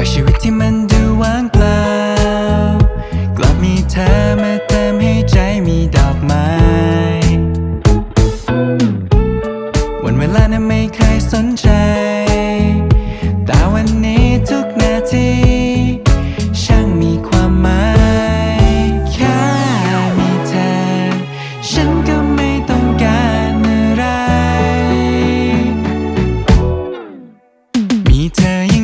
ากชีวิตที่มันดูว่างเปล่า กลับมีเธอมาเติมให้ใจมีดอกไม้ วันเวลานั้นไม่เคยสนใจ แต่วันนี้ทุกนาทีช่างมีความหมาย แค่มีเธอ ฉันก็ไม่ต้องการอะไร มีเธอ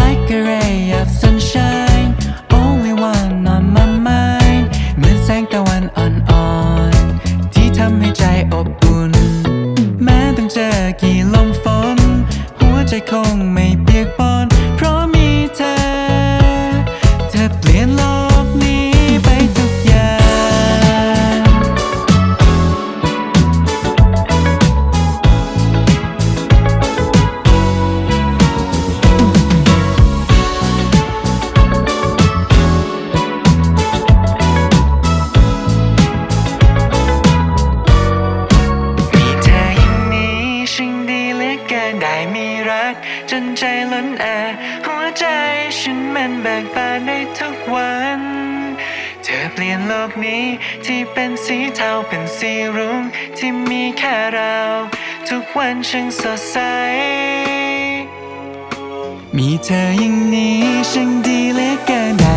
Like a ray of sunshine Only one on my mind เหมือนแสงตะวันอ่อนๆ ที่ทำให้ใจอบอุ่น แม้ต้องเจอกี่ลมฝน หัวใจคงไม่เปียก นใจล้นแอหัวใจฉันมันแบกบานได้ทุกวัน เธอเปลี่ยนโลกนี้ที่เป็นสีเทาเป็นสีรุ้งที่มีแค่เรา ทุกวันช่างสดใส มีเธออย่างนี้ฉันดีเลืกเกิน